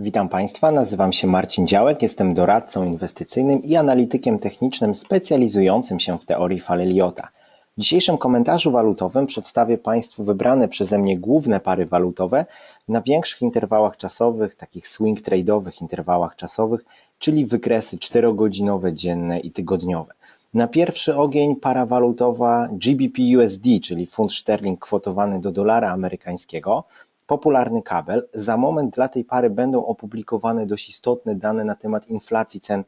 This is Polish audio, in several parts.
Witam Państwa, nazywam się Marcin Działek, jestem doradcą inwestycyjnym i analitykiem technicznym specjalizującym się w teorii fal Elliota. W dzisiejszym komentarzu walutowym przedstawię Państwu wybrane przeze mnie główne pary walutowe na większych interwałach czasowych, takich swing trade'owych interwałach czasowych, czyli wykresy 4-godzinowe, dzienne i tygodniowe. Na pierwszy ogień para walutowa GBP-USD, czyli funt sterling kwotowany do dolara amerykańskiego, popularny kabel. Za moment dla tej pary będą opublikowane dość istotne dane na temat inflacji cen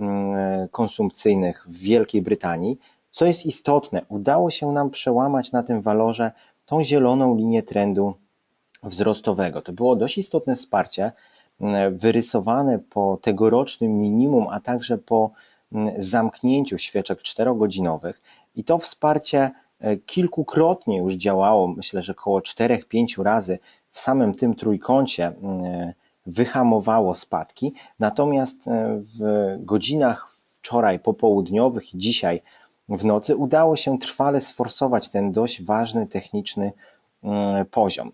mm, konsumpcyjnych w Wielkiej Brytanii. Co jest istotne, udało się nam przełamać na tym walorze tą zieloną linię trendu wzrostowego. To było dość istotne wsparcie, mm, wyrysowane po tegorocznym minimum, a także po mm, zamknięciu świeczek czterogodzinowych i to wsparcie kilkukrotnie już działało, myślę, że około 4-5 razy w samym tym trójkącie mm, wyhamowało spadki, natomiast e, w godzinach wczoraj popołudniowych i dzisiaj w nocy udało się trwale sforsować ten dość ważny techniczny mm, poziom.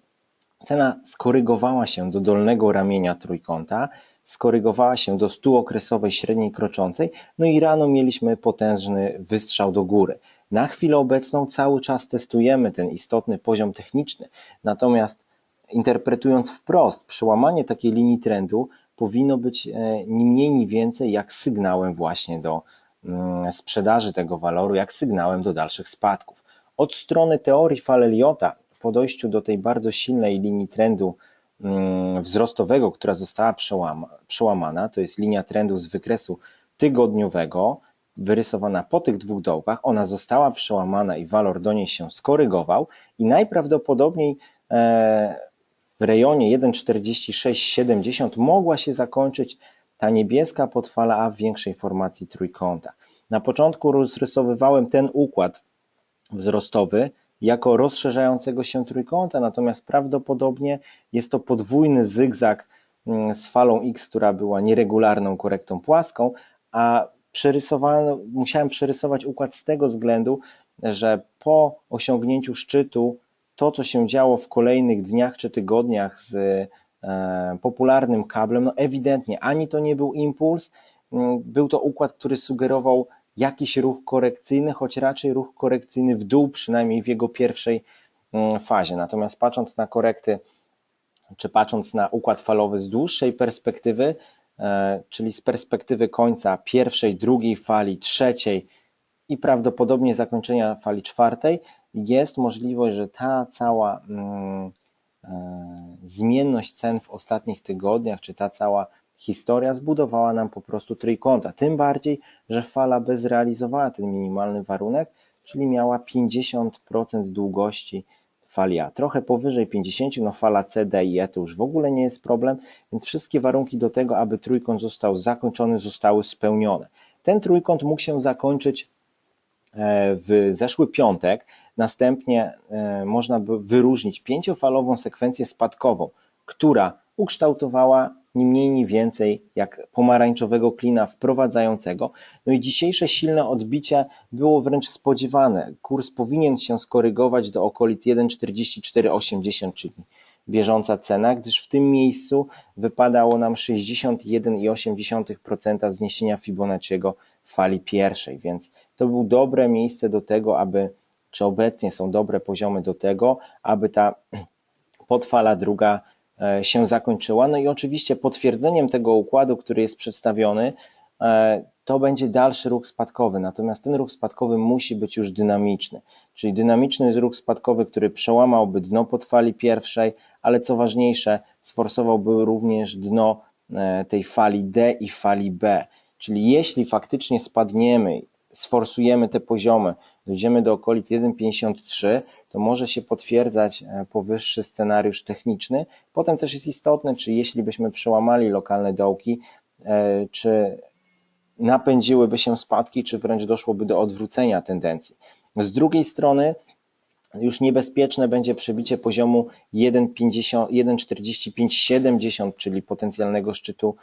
Cena skorygowała się do dolnego ramienia trójkąta, skorygowała się do stuokresowej średniej kroczącej, no i rano mieliśmy potężny wystrzał do góry. Na chwilę obecną cały czas testujemy ten istotny poziom techniczny, natomiast interpretując wprost, przełamanie takiej linii trendu powinno być e, ni mniej, ni więcej jak sygnałem właśnie do mm, sprzedaży tego waloru, jak sygnałem do dalszych spadków. Od strony teorii fal Elliota, po dojściu do tej bardzo silnej linii trendu mm, wzrostowego, która została przełamana, to jest linia trendu z wykresu tygodniowego, wyrysowana po tych dwóch dołkach, ona została przełamana i walor do niej się skorygował i najprawdopodobniej e, w rejonie 1,4670 mogła się zakończyć ta niebieska podfala A w większej formacji trójkąta. Na początku rozrysowywałem ten układ wzrostowy jako rozszerzającego się trójkąta, natomiast prawdopodobnie jest to podwójny zygzak mm, z falą X, która była nieregularną korektą płaską, a musiałem przerysować układ z tego względu, że po osiągnięciu szczytu to, co się działo w kolejnych dniach czy tygodniach z e, popularnym kablem, no ewidentnie ani to nie był impuls, mm, był to układ, który sugerował jakiś ruch korekcyjny, choć raczej ruch korekcyjny w dół, przynajmniej w jego pierwszej mm, fazie. Natomiast patrząc na korekty, czy patrząc na układ falowy z dłuższej perspektywy, e, czyli z perspektywy końca pierwszej, drugiej fali, trzeciej i prawdopodobnie zakończenia fali czwartej, jest możliwość, że ta cała mm, e, zmienność cen w ostatnich tygodniach, czy ta cała historia zbudowała nam po prostu trójkąta. Tym bardziej, że fala B zrealizowała ten minimalny warunek, czyli miała 50% długości fali A. Trochę powyżej 50, no fala C, D i E to już w ogóle nie jest problem, więc wszystkie warunki do tego, aby trójkąt został zakończony, zostały spełnione. Ten trójkąt mógł się zakończyć e, w zeszły piątek, Następnie e, można by wyróżnić pięciofalową sekwencję spadkową, która ukształtowała ni mniej, ni więcej jak pomarańczowego klina wprowadzającego. No i dzisiejsze silne odbicie było wręcz spodziewane. Kurs powinien się skorygować do okolic 1,4480, czyli bieżąca cena, gdyż w tym miejscu wypadało nam 61,8% zniesienia Fibonacciego w fali pierwszej, więc to było dobre miejsce do tego, aby czy obecnie są dobre poziomy do tego, aby ta podfala druga się zakończyła. No i oczywiście potwierdzeniem tego układu, który jest przedstawiony, e, to będzie dalszy ruch spadkowy. Natomiast ten ruch spadkowy musi być już dynamiczny. Czyli dynamiczny jest ruch spadkowy, który przełamałby dno podfali pierwszej, ale co ważniejsze, sforsowałby również dno e, tej fali D i fali B. Czyli jeśli faktycznie spadniemy sforsujemy te poziomy, dojdziemy do okolic 1,53, to może się potwierdzać e, powyższy scenariusz techniczny. Potem też jest istotne, czy jeśli byśmy przełamali lokalne dołki, e, czy napędziłyby się spadki, czy wręcz doszłoby do odwrócenia tendencji. Z drugiej strony, już niebezpieczne będzie przebicie poziomu 1,4570, czyli potencjalnego szczytu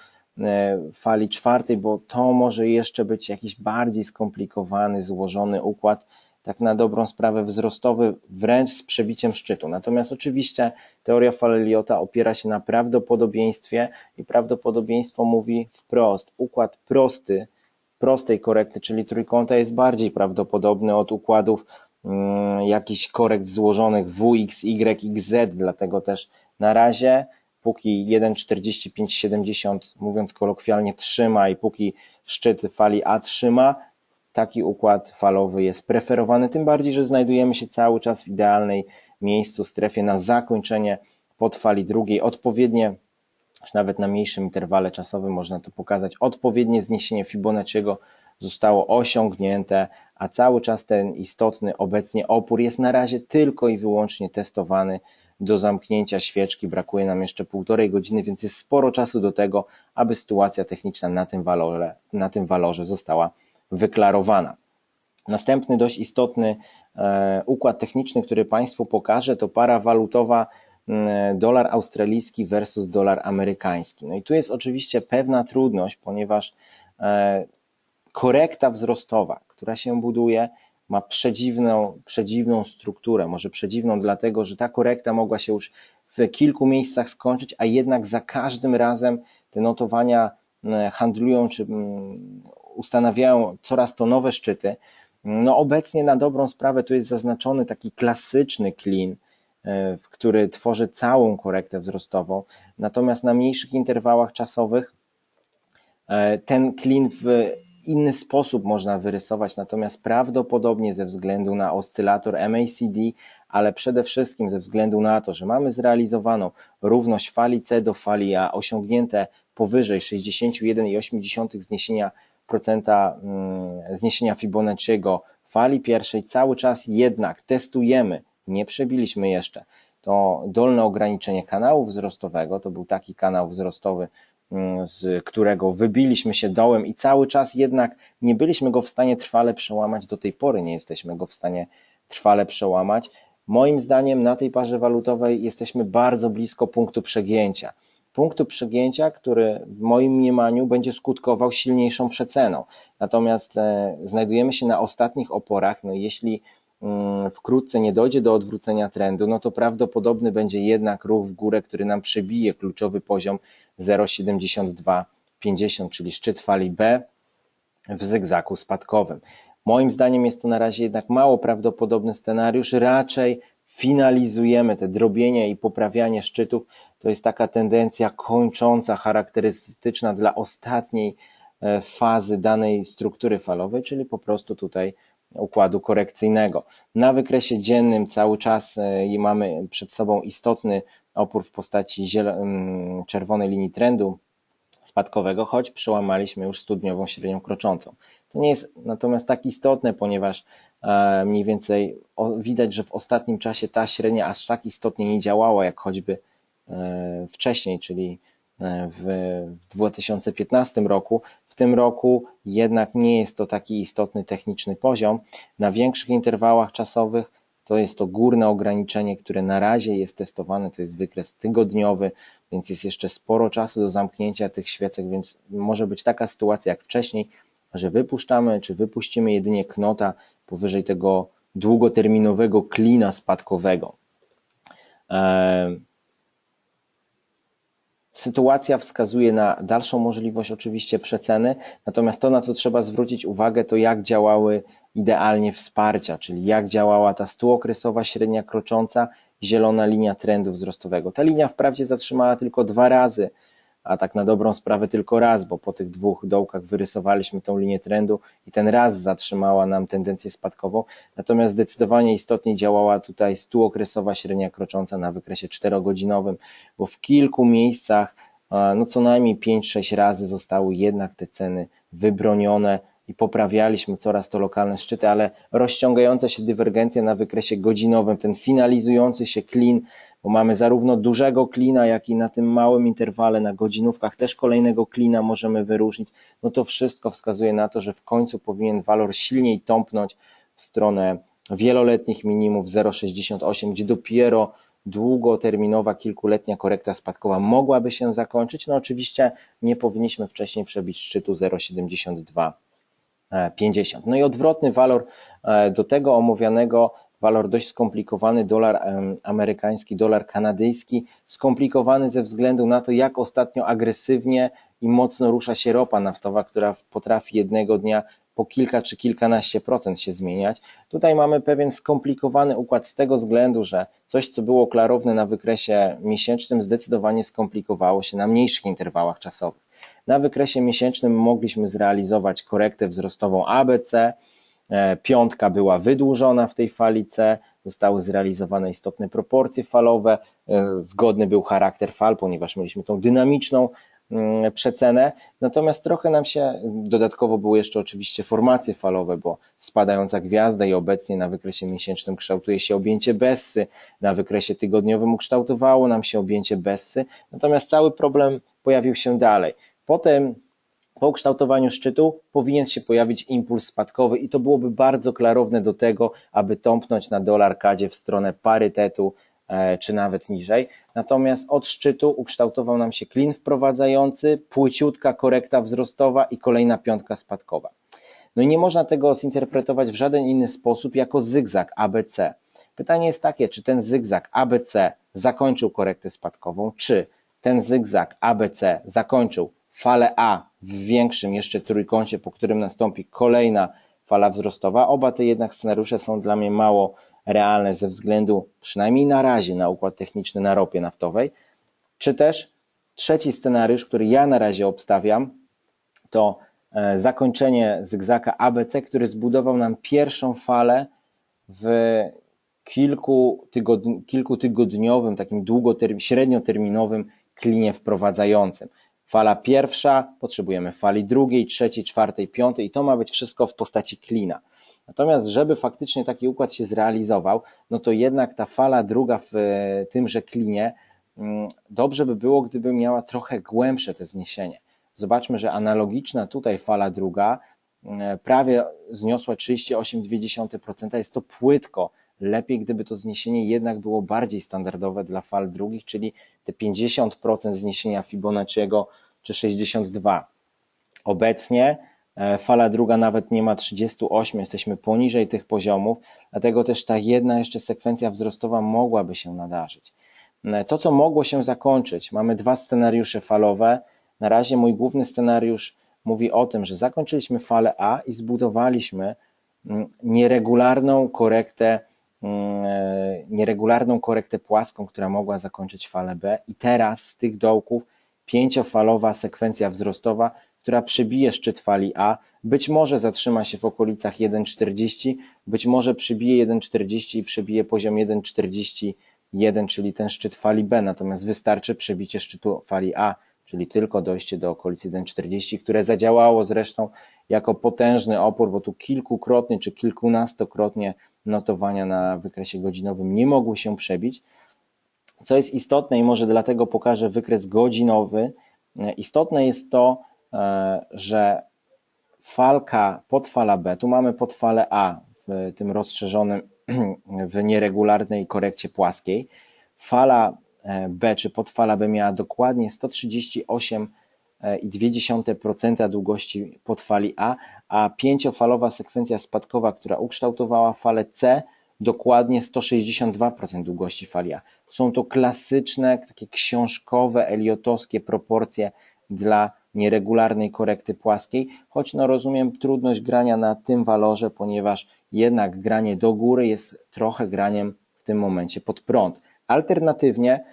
fali czwartej, bo to może jeszcze być jakiś bardziej skomplikowany, złożony układ tak na dobrą sprawę wzrostowy, wręcz z przebiciem szczytu. Natomiast oczywiście teoria Faleliota opiera się na prawdopodobieństwie i prawdopodobieństwo mówi wprost, układ prosty, prostej korekty, czyli trójkąta jest bardziej prawdopodobny od układów mm, jakichś korekt złożonych WX, Y, XZ, dlatego też na razie póki 1,4570 mówiąc kolokwialnie trzyma i póki szczyt fali A trzyma, taki układ falowy jest preferowany, tym bardziej, że znajdujemy się cały czas w idealnej miejscu, strefie na zakończenie podfali drugiej, odpowiednie już nawet na mniejszym interwale czasowym można to pokazać, odpowiednie zniesienie Fibonacciego zostało osiągnięte, a cały czas ten istotny obecnie opór jest na razie tylko i wyłącznie testowany do zamknięcia świeczki. Brakuje nam jeszcze półtorej godziny, więc jest sporo czasu do tego, aby sytuacja techniczna na tym walorze, na tym walorze została wyklarowana. Następny dość istotny e, układ techniczny, który Państwu pokażę, to para walutowa mm, dolar australijski versus dolar amerykański. No i tu jest oczywiście pewna trudność, ponieważ e, korekta wzrostowa, która się buduje, ma przedziwną, przedziwną strukturę. Może przedziwną dlatego, że ta korekta mogła się już w kilku miejscach skończyć, a jednak za każdym razem te notowania mm, handlują czy mm, ustanawiają coraz to nowe szczyty. No obecnie na dobrą sprawę tu jest zaznaczony taki klasyczny clean, e, który tworzy całą korektę wzrostową. Natomiast na mniejszych interwałach czasowych e, ten clean w inny sposób można wyrysować, natomiast prawdopodobnie ze względu na oscylator MACD, ale przede wszystkim ze względu na to, że mamy zrealizowaną równość fali C do fali A osiągnięte powyżej 61,8 zniesienia procenta mm, zniesienia Fibonacciego fali pierwszej cały czas jednak testujemy, nie przebiliśmy jeszcze to dolne ograniczenie kanału wzrostowego, to był taki kanał wzrostowy, z którego wybiliśmy się dołem i cały czas jednak nie byliśmy go w stanie trwale przełamać, do tej pory nie jesteśmy go w stanie trwale przełamać. Moim zdaniem na tej parze walutowej jesteśmy bardzo blisko punktu przegięcia punktu przegięcia, który w moim mniemaniu będzie skutkował silniejszą przeceną. Natomiast e, znajdujemy się na ostatnich oporach, no jeśli mm, wkrótce nie dojdzie do odwrócenia trendu, no to prawdopodobny będzie jednak ruch w górę, który nam przebije kluczowy poziom 0,7250, czyli szczyt fali B w zygzaku spadkowym. Moim zdaniem jest to na razie jednak mało prawdopodobny scenariusz, raczej finalizujemy te drobienie i poprawianie szczytów, to jest taka tendencja kończąca, charakterystyczna dla ostatniej e, fazy danej struktury falowej, czyli po prostu tutaj układu korekcyjnego. Na wykresie dziennym cały czas e, mamy przed sobą istotny opór w postaci czerwonej linii trendu spadkowego, choć przełamaliśmy już studniową średnią kroczącą. To nie jest natomiast tak istotne, ponieważ e, mniej więcej widać, że w ostatnim czasie ta średnia aż tak istotnie nie działała, jak choćby e, wcześniej, czyli w 2015 roku. W tym roku jednak nie jest to taki istotny techniczny poziom. Na większych interwałach czasowych to jest to górne ograniczenie, które na razie jest testowane, to jest wykres tygodniowy, więc jest jeszcze sporo czasu do zamknięcia tych świecek, więc może być taka sytuacja jak wcześniej, że wypuszczamy, czy wypuścimy jedynie knota powyżej tego długoterminowego klina spadkowego. Sytuacja wskazuje na dalszą możliwość oczywiście przeceny, natomiast to, na co trzeba zwrócić uwagę, to jak działały idealnie wsparcia, czyli jak działała ta stuokresowa średnia krocząca, zielona linia trendu wzrostowego. Ta linia wprawdzie zatrzymała tylko dwa razy, a tak na dobrą sprawę tylko raz, bo po tych dwóch dołkach wyrysowaliśmy tą linię trendu i ten raz zatrzymała nam tendencję spadkową, natomiast zdecydowanie istotnie działała tutaj stuokresowa średnia krocząca na wykresie czterogodzinowym, bo w kilku miejscach no co najmniej 5-6 razy zostały jednak te ceny wybronione, i poprawialiśmy coraz to lokalne szczyty, ale rozciągające się dywergencje na wykresie godzinowym, ten finalizujący się klin, bo mamy zarówno dużego klina, jak i na tym małym interwale na godzinówkach też kolejnego klina możemy wyróżnić, no to wszystko wskazuje na to, że w końcu powinien walor silniej tąpnąć w stronę wieloletnich minimów 0,68, gdzie dopiero długoterminowa, kilkuletnia korekta spadkowa mogłaby się zakończyć. No oczywiście nie powinniśmy wcześniej przebić szczytu 0,72 50. No i odwrotny walor e, do tego omawianego, walor dość skomplikowany, dolar amerykański, dolar kanadyjski, skomplikowany ze względu na to, jak ostatnio agresywnie i mocno rusza się ropa naftowa, która potrafi jednego dnia po kilka czy kilkanaście procent się zmieniać. Tutaj mamy pewien skomplikowany układ z tego względu, że coś, co było klarowne na wykresie miesięcznym, zdecydowanie skomplikowało się na mniejszych interwałach czasowych. Na wykresie miesięcznym mogliśmy zrealizować korektę wzrostową ABC, piątka była wydłużona w tej fali C, zostały zrealizowane istotne proporcje falowe, e, zgodny był charakter fal, ponieważ mieliśmy tą dynamiczną mm, przecenę, natomiast trochę nam się, dodatkowo były jeszcze oczywiście formacje falowe, bo spadająca gwiazda i obecnie na wykresie miesięcznym kształtuje się objęcie Bessy, na wykresie tygodniowym ukształtowało nam się objęcie Bessy, natomiast cały problem pojawił się dalej. Potem po ukształtowaniu szczytu powinien się pojawić impuls spadkowy i to byłoby bardzo klarowne do tego, aby tąpnąć na dolar kadzie w stronę parytetu e, czy nawet niżej. Natomiast od szczytu ukształtował nam się klin wprowadzający, płyciutka korekta wzrostowa i kolejna piątka spadkowa. No i nie można tego zinterpretować w żaden inny sposób jako zygzak ABC. Pytanie jest takie, czy ten zygzak ABC zakończył korektę spadkową, czy ten zygzak ABC zakończył falę A w większym jeszcze trójkącie, po którym nastąpi kolejna fala wzrostowa. Oba te jednak scenariusze są dla mnie mało realne ze względu, przynajmniej na razie, na układ techniczny na ropie naftowej. Czy też trzeci scenariusz, który ja na razie obstawiam, to e, zakończenie zygzaka ABC, który zbudował nam pierwszą falę w kilku kilkutygodniowym, takim długotermin, średnioterminowym klinie wprowadzającym. Fala pierwsza, potrzebujemy fali drugiej, trzeciej, czwartej, piątej i to ma być wszystko w postaci klina. Natomiast, żeby faktycznie taki układ się zrealizował, no to jednak ta fala druga w e, tymże klinie, mm, dobrze by było, gdyby miała trochę głębsze te zniesienie. Zobaczmy, że analogiczna tutaj fala druga mm, prawie zniosła 38,2%, jest to płytko Lepiej, gdyby to zniesienie jednak było bardziej standardowe dla fal drugich, czyli te 50% zniesienia Fibonacciego czy 62. Obecnie e, fala druga nawet nie ma 38, jesteśmy poniżej tych poziomów, dlatego też ta jedna jeszcze sekwencja wzrostowa mogłaby się nadarzyć. E, to, co mogło się zakończyć, mamy dwa scenariusze falowe. Na razie mój główny scenariusz mówi o tym, że zakończyliśmy falę A i zbudowaliśmy mm, nieregularną korektę nieregularną korektę płaską, która mogła zakończyć falę B. I teraz z tych dołków pięciofalowa sekwencja wzrostowa, która przebije szczyt fali A, być może zatrzyma się w okolicach 1,40, być może przebije 1,40 i przebije poziom 1,41, czyli ten szczyt fali B, natomiast wystarczy przebicie szczytu fali A, czyli tylko dojście do okolicy 1,40, które zadziałało zresztą jako potężny opór, bo tu kilkukrotnie czy kilkunastokrotnie notowania na wykresie godzinowym nie mogły się przebić. Co jest istotne i może dlatego pokażę wykres godzinowy, istotne jest to, e, że falka podfala B, tu mamy podfalę A w tym rozszerzonym, w nieregularnej korekcie płaskiej. Fala B czy podfala B miała dokładnie 138 0,2% długości podfali A, a pięciofalowa sekwencja spadkowa, która ukształtowała falę C, dokładnie 162% długości fali A. Są to klasyczne, takie książkowe, eliotowskie proporcje dla nieregularnej korekty płaskiej, choć no rozumiem trudność grania na tym walorze, ponieważ jednak granie do góry jest trochę graniem w tym momencie pod prąd. Alternatywnie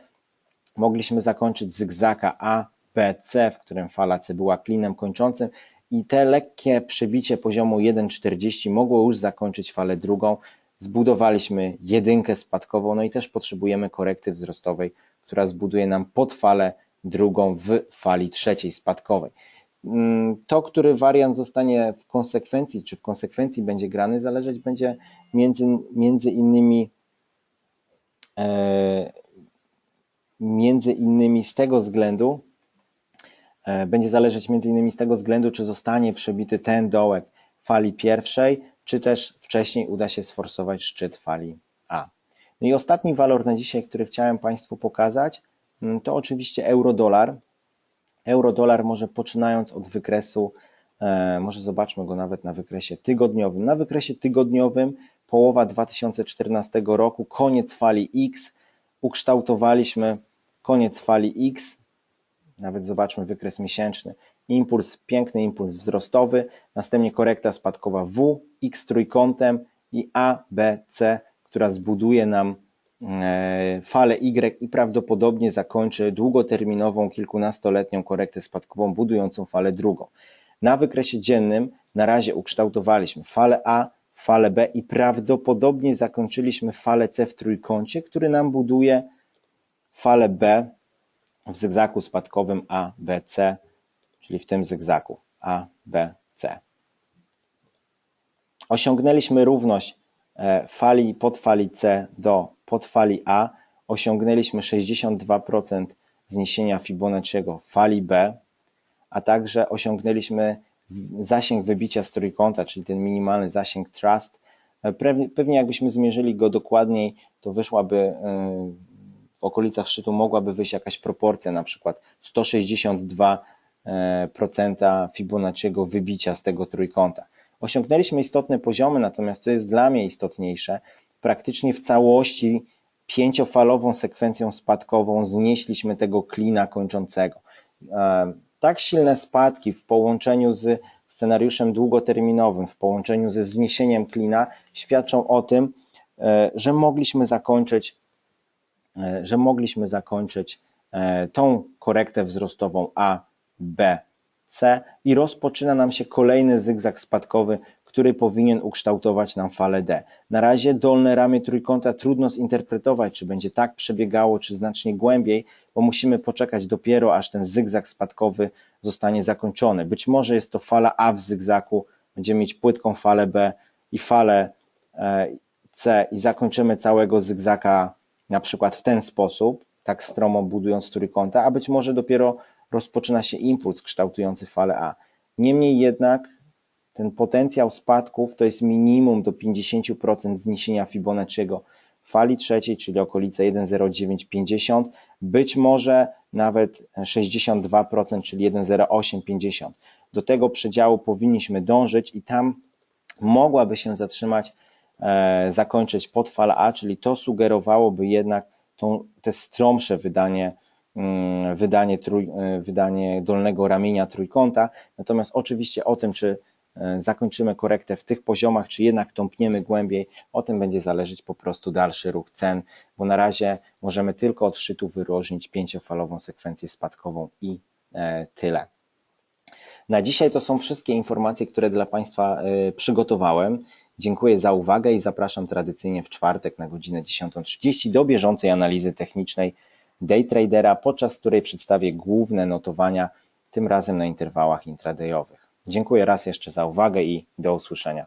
mogliśmy zakończyć zygzaka A BC, w którym fala C była klinem kończącym i te lekkie przebicie poziomu 1,40 mogło już zakończyć falę drugą. Zbudowaliśmy jedynkę spadkową, no i też potrzebujemy korekty wzrostowej, która zbuduje nam podfalę drugą w fali trzeciej spadkowej. Mm, to, który wariant zostanie w konsekwencji, czy w konsekwencji będzie grany, zależeć będzie między, między innymi e, między innymi z tego względu, E, będzie zależeć m.in. z tego względu, czy zostanie przebity ten dołek fali pierwszej, czy też wcześniej uda się sforsować szczyt fali A. No i ostatni walor na dzisiaj, który chciałem Państwu pokazać, mm, to oczywiście euro-dolar. Euro-dolar może poczynając od wykresu E, może zobaczmy go nawet na wykresie tygodniowym. Na wykresie tygodniowym połowa 2014 roku, koniec fali X, ukształtowaliśmy koniec fali X, nawet zobaczmy wykres miesięczny, impuls, piękny impuls wzrostowy, następnie korekta spadkowa W, X trójkątem i A, B, C, która zbuduje nam e, falę Y i prawdopodobnie zakończy długoterminową, kilkunastoletnią korektę spadkową, budującą falę drugą. Na wykresie dziennym na razie ukształtowaliśmy falę A, falę B i prawdopodobnie zakończyliśmy falę C w trójkącie, który nam buduje falę B w zygzaku spadkowym A, B, C, czyli w tym zygzaku A, B, C. Osiągnęliśmy równość e, fali podfali C do podfali A, osiągnęliśmy 62% zniesienia Fibonacciego fali B, a także osiągnęliśmy zasięg wybicia z trójkąta, czyli ten minimalny zasięg trust. E, pewnie jakbyśmy zmierzyli go dokładniej, to wyszłaby e, w okolicach szczytu mogłaby wyjść jakaś proporcja, na przykład 162% e, Fibonacciego wybicia z tego trójkąta. Osiągnęliśmy istotne poziomy, natomiast co jest dla mnie istotniejsze, praktycznie w całości pięciofalową sekwencją spadkową znieśliśmy tego klina kończącego tak silne spadki w połączeniu z scenariuszem długoterminowym, w połączeniu ze zniesieniem klina świadczą o tym, e, że mogliśmy zakończyć, e, że mogliśmy zakończyć e, tą korektę wzrostową A, B, C i rozpoczyna nam się kolejny zygzak spadkowy, który powinien ukształtować nam falę D. Na razie dolne ramię trójkąta trudno zinterpretować, czy będzie tak przebiegało, czy znacznie głębiej, bo musimy poczekać dopiero, aż ten zygzak spadkowy zostanie zakończony. Być może jest to fala A w zygzaku, będziemy mieć płytką falę B i falę e, C i zakończymy całego zygzaka na przykład w ten sposób, tak stromo budując trójkąta, a być może dopiero rozpoczyna się impuls kształtujący falę A. Niemniej jednak ten potencjał spadków to jest minimum do 50% zniesienia Fibonacciego fali trzeciej, czyli okolice 1,0950, być może nawet 62%, czyli 1,0850. Do tego przedziału powinniśmy dążyć i tam mogłaby się zatrzymać, e, zakończyć podfala A, czyli to sugerowałoby jednak tą, te stromsze wydanie, mm, wydanie, trój, e, wydanie dolnego ramienia trójkąta. Natomiast oczywiście o tym, czy E, zakończymy korektę w tych poziomach, czy jednak tąpniemy głębiej, o tym będzie zależeć po prostu dalszy ruch cen, bo na razie możemy tylko od szczytu wyróżnić pięciofalową sekwencję spadkową i tyle. Na dzisiaj to są wszystkie informacje, które dla Państwa przygotowałem. Dziękuję za uwagę i zapraszam tradycyjnie w czwartek na godzinę 10.30 do bieżącej analizy technicznej daytradera, podczas której przedstawię główne notowania, tym razem na interwałach intradayowych. Dziękuję raz jeszcze za uwagę i do usłyszenia.